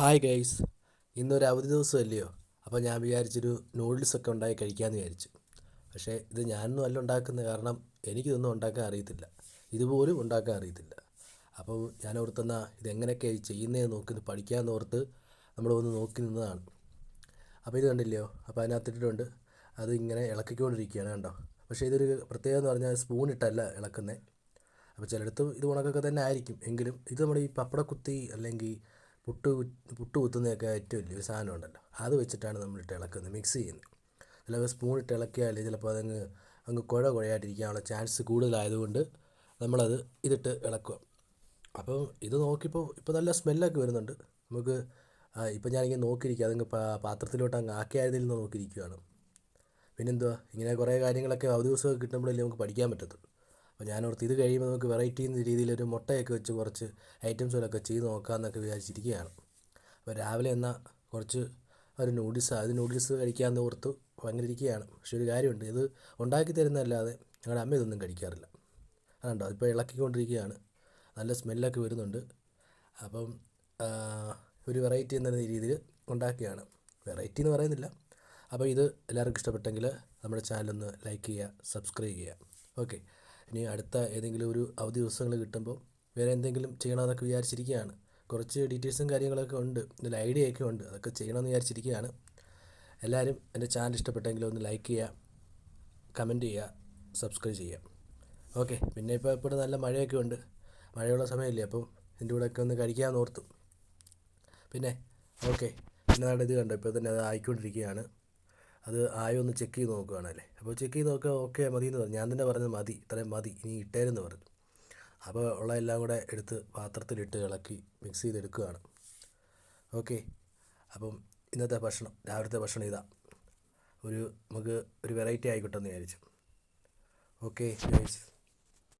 Hi guys ഇന്നൊരു അവധി ദിവസമല്ലയോ? അപ്പോൾ ഞാൻ വിചാരിച്ചൊരു നൂഡിൽസൊക്കെ ഉണ്ടാക്കി കഴിക്കാമെന്ന് വിചാരിച്ചു. പക്ഷേ ഇത് ഞാനൊന്നും അല്ല ഉണ്ടാക്കുന്നത് കാരണം എനിക്കിതൊന്നും ഉണ്ടാക്കാൻ അറിയത്തില്ല. ഇതുപോലും ഉണ്ടാക്കാൻ അറിയത്തില്ല. അപ്പോൾ ഞാൻ ഓർത്തെന്നാ ഇതെങ്ങനെയൊക്കെയായി ചെയ്യുന്നതെന്ന് നോക്കി പഠിക്കാമെന്ന് ഓർത്ത് നമ്മൾ ഒന്ന് നോക്കി നിന്നതാണ്. അപ്പോൾ ഇത് കണ്ടില്ലയോ? അപ്പോൾ അതിനകത്തിട്ടുണ്ട് അത് ഇങ്ങനെ ഇളക്കിക്കൊണ്ടിരിക്കുകയാണ് കണ്ടോ? പക്ഷേ ഇതൊരു പ്രത്യേകത എന്ന് പറഞ്ഞാൽ സ്പൂൺ ഇട്ടല്ല ഇളക്കുന്നത് അപ്പോൾ ചിലയിടത്ത് ഇത് ഉണക്കൊക്കെ തന്നെ ആയിരിക്കും. എങ്കിലും ഇത് നമ്മുടെ ഈ പപ്പടക്കുത്തി അല്ലെങ്കിൽ പുട്ട് പുട്ട് കുത്തുന്നതൊക്കെ ഏറ്റവും വലിയൊരു സാധനം ഉണ്ടല്ലോ. അത് വെച്ചിട്ടാണ് നമ്മൾ ഇളക്കുന്നത് മിക്സ് ചെയ്യുന്നത്. ചിലപ്പോൾ സ്പൂൺ ഇട്ട് ഇളക്കിയാൽ ചിലപ്പോൾ അതങ്ങ് അങ്ങ് കുഴ കുഴയായിട്ടിരിക്കാനുള്ള ചാൻസ് കൂടുതലായതുകൊണ്ട് നമ്മളത് ഇതിട്ട് ഇളക്കുക. അപ്പോൾ ഇത് നോക്കിയപ്പോൾ ഇപ്പോൾ നല്ല സ്മെല്ലൊക്കെ വരുന്നുണ്ട്. നമുക്ക് ഇപ്പം ഞാനിങ്ങനെ നോക്കിയിരിക്കുക അതങ്ങ് പാത്രത്തിലോട്ട് അങ്ങ് ആക്കിയായതിൽ നിന്ന് നോക്കിയിരിക്കുകയാണ് പിന്നെന്തുവാ? ഇങ്ങനെ കുറേ കാര്യങ്ങളൊക്കെ അവധി ദിവസമൊക്കെ കിട്ടുമ്പോഴല്ലേ നമുക്ക് പഠിക്കാൻ പറ്റത്തുള്ളൂ. അപ്പോൾ ഞാൻ ഓർത്ത് ഇത് കഴിയുമ്പോൾ നമുക്ക് വെറൈറ്റി എന്ന രീതിയിൽ ഒരു മുട്ടയൊക്കെ വെച്ച് കുറച്ച് ഐറ്റംസുകളൊക്കെ ചെയ്ത് നോക്കാമെന്നൊക്കെ വിചാരിച്ചിരിക്കുകയാണ് അപ്പോൾ രാവിലെ എന്നാൽ കുറച്ച് ഒരു നൂഡിൽസ് അത് നൂഡിൽസ് കഴിക്കാമെന്ന് ഓർത്ത് വന്നിരിക്കുകയാണ് പക്ഷേ ഒരു കാര്യമുണ്ട് ഇത് ഉണ്ടാക്കി തരുന്നതല്ലാതെ ഞങ്ങളുടെ അമ്മ ഇതൊന്നും കഴിക്കാറില്ല. അതുണ്ടോ? അതിപ്പോൾ ഇളക്കിക്കൊണ്ടിരിക്കുകയാണ് നല്ല സ്മെല്ലൊക്കെ വരുന്നുണ്ട്. അപ്പം ഒരു വെറൈറ്റി എന്ന രീതിയിൽ ഉണ്ടാക്കുകയാണ് വെറൈറ്റി എന്ന് പറയുന്നില്ല. അപ്പോൾ ഇത് എല്ലാവർക്കും ഇഷ്ടപ്പെട്ടെങ്കിൽ നമ്മുടെ ചാനലൊന്ന് ലൈക്ക് ചെയ്യുക സബ്സ്ക്രൈബ് ചെയ്യുക. ഓക്കെ ഇനി അടുത്ത ഏതെങ്കിലും ഒരു അവധി ദിവസങ്ങൾ കിട്ടുമ്പോൾ വേറെ എന്തെങ്കിലും ചെയ്യണമെന്നൊക്കെ വിചാരിച്ചിരിക്കുകയാണ്. കുറച്ച് ഡീറ്റെയിൽസും കാര്യങ്ങളൊക്കെ ഉണ്ട്. ഇതിൽ ഐഡിയ ഒക്കെ ഉണ്ട്. അതൊക്കെ ചെയ്യണമെന്ന് വിചാരിച്ചിരിക്കുകയാണ്. എല്ലാവരും എന്റെ ചാനൽ ഇഷ്ടപ്പെട്ടെങ്കിൽ ഒന്ന് ലൈക്ക് ചെയ്യുക കമന്റ് ചെയ്യുക സബ്സ്ക്രൈബ് ചെയ്യുക. ഓക്കെ പിന്നെ ഇപ്പോൾ ഇപ്പോൾ നല്ല മഴയൊക്കെ ഉണ്ട്. മഴയുള്ള സമയമല്ലേ അപ്പം ഇതിന്റെ കൂടെയൊക്കെ ഒന്ന് കഴിക്കാമെന്ന് ഓർത്തു. പിന്നെ ഓക്കെ പിന്നെ ഇത് കണ്ടോ? ഇപ്പോൾ തന്നെ അത് ആയിക്കൊണ്ടിരിക്കുകയാണ്. അത് ആയോ ഒന്ന് ചെക്ക് ചെയ്ത് നോക്കുകയാണല്ലേ അപ്പോൾ ചെക്ക് ചെയ്ത് നോക്കുക ഓക്കെ മതി എന്ന് പറഞ്ഞു. ഞാൻ തന്നെ പറഞ്ഞത് മതി ഇത്രയും മതി ഇനി ഇട്ടേരെന്ന് പറഞ്ഞു. അപ്പോൾ ഉള്ള എല്ലാം കൂടെ എടുത്ത് പാത്രത്തിലിട്ട് ഇളക്കി മിക്സ് ചെയ്തെടുക്കുകയാണ് ഓക്കെ അപ്പം ഇന്നത്തെ ഭക്ഷണം രാവിലത്തെ ഭക്ഷണം ഇതാ. ഒരു നമുക്ക് ഒരു വെറൈറ്റി ആയിക്കോട്ടെ എന്ന് വിചാരിച്ചു ഓക്കെ